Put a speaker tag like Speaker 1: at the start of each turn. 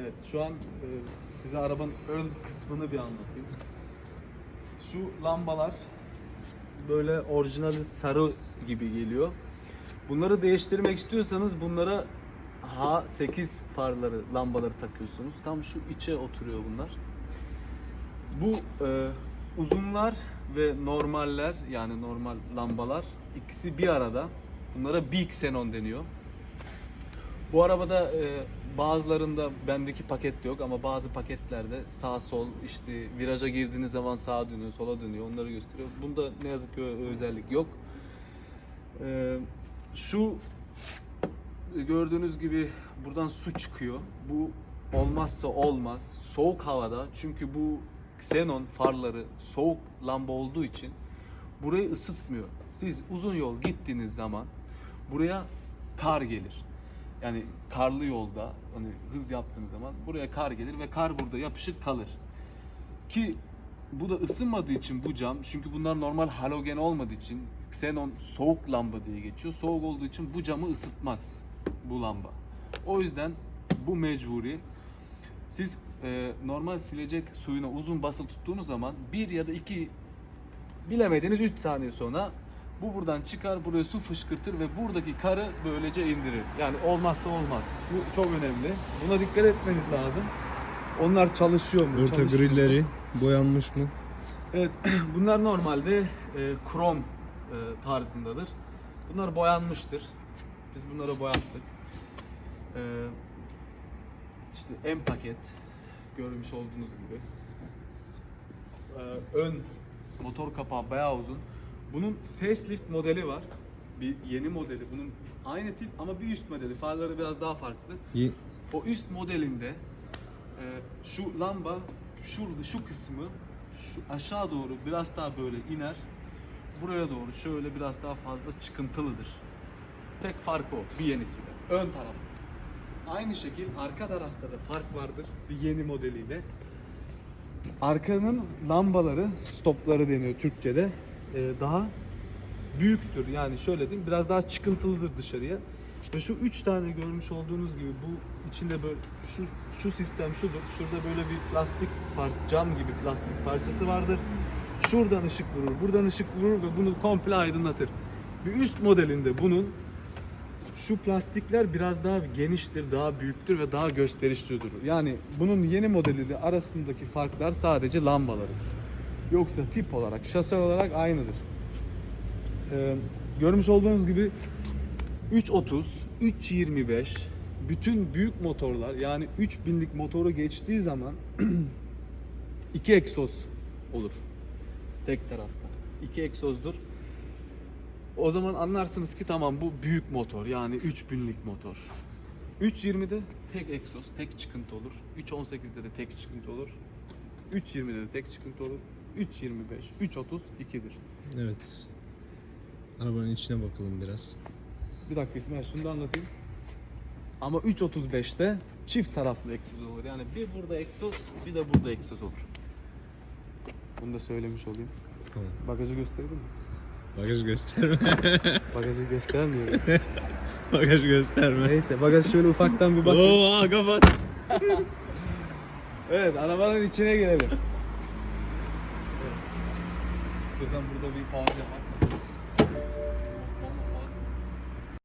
Speaker 1: Evet, şu an e, size arabanın ön kısmını bir anlatayım. Şu lambalar böyle orijinali sarı gibi geliyor. Bunları değiştirmek istiyorsanız bunlara H8 farları, lambaları takıyorsunuz. Tam şu içe oturuyor bunlar. Bu e, uzunlar ve normaller yani normal lambalar ikisi bir arada. Bunlara Big Xenon deniyor. Bu arabada e, bazılarında bendeki paket yok ama bazı paketlerde sağ sol işte viraja girdiğiniz zaman sağa dönüyor, sola dönüyor. Onları gösteriyor. Bunda ne yazık ki özellik yok. E, şu gördüğünüz gibi buradan su çıkıyor. Bu olmazsa olmaz. Soğuk havada çünkü bu xenon farları soğuk lamba olduğu için burayı ısıtmıyor. Siz uzun yol gittiğiniz zaman buraya kar gelir. Yani karlı yolda hani hız yaptığınız zaman buraya kar gelir ve kar burada yapışık kalır. Ki bu da ısınmadığı için bu cam çünkü bunlar normal halogen olmadığı için xenon soğuk lamba diye geçiyor. Soğuk olduğu için bu camı ısıtmaz bu lamba. O yüzden bu mecburi. Siz e, normal silecek suyuna uzun basılı tuttuğunuz zaman bir ya da iki bilemediniz 3 saniye sonra bu buradan çıkar buraya su fışkırtır ve buradaki karı böylece indirir. Yani olmazsa olmaz. Bu çok önemli. Buna dikkat etmeniz lazım. Onlar çalışıyor mu?
Speaker 2: Orta
Speaker 1: çalışmıyor mu?
Speaker 2: grilleri boyanmış mı?
Speaker 1: Evet, bunlar normalde e, krom e, tarzındadır. Bunlar boyanmıştır. Biz bunları boyattık. E, işte en paket görmüş olduğunuz gibi. E, ön motor kapağı bayağı uzun. Bunun facelift modeli var. Bir yeni modeli. Bunun aynı tip ama bir üst modeli. Farları biraz daha farklı.
Speaker 2: Ye-
Speaker 1: O üst modelinde e, şu lamba şurada şu kısmı şu aşağı doğru biraz daha böyle iner. Buraya doğru şöyle biraz daha fazla çıkıntılıdır. Tek farkı o bir yenisiyle. Ön tarafta. Aynı şekil arka tarafta da fark vardır bir yeni modeliyle. Arkanın lambaları, stopları deniyor Türkçe'de. E, daha büyüktür. Yani şöyle diyeyim biraz daha çıkıntılıdır dışarıya. Ve şu üç tane görmüş olduğunuz gibi bu içinde böyle şu şu sistem şudur. Şurada böyle bir plastik par cam gibi plastik parçası vardır. Şuradan ışık vurur, buradan ışık vurur ve bunu komple aydınlatır. Bir üst modelinde bunun şu plastikler biraz daha geniştir, daha büyüktür ve daha gösterişli durur. Yani bunun yeni modeliyle arasındaki farklar sadece lambaları. Yoksa tip olarak, şase olarak aynıdır. Ee, görmüş olduğunuz gibi 3.30, 3.25 bütün büyük motorlar yani 3000'lik motoru geçtiği zaman iki egzoz olur. Tek tarafta. İki egzozdur. O zaman anlarsınız ki tamam bu büyük motor yani 3000'lik motor. 3.20'de tek egzoz, tek çıkıntı olur. 3.18'de de tek çıkıntı olur. 3.20'de de tek çıkıntı olur. 3.25, 3.30 2'dir.
Speaker 2: Evet. Arabanın içine bakalım biraz.
Speaker 1: Bir dakika İsmail şunu da anlatayım. Ama 3.35'te çift taraflı egzoz olur. Yani bir burada egzoz, bir de burada egzoz olur. Bunu da söylemiş olayım.
Speaker 2: Tamam.
Speaker 1: Bagajı gösterelim mi?
Speaker 2: Bagaj gösterme.
Speaker 1: Bagajı göstermiyorum.
Speaker 2: Bagaj gösterme.
Speaker 1: Neyse bagaj şöyle ufaktan bir bakın.
Speaker 2: Oo, kapat.
Speaker 1: Evet arabanın içine girelim. İstiyorsan burada bir pause yapalım.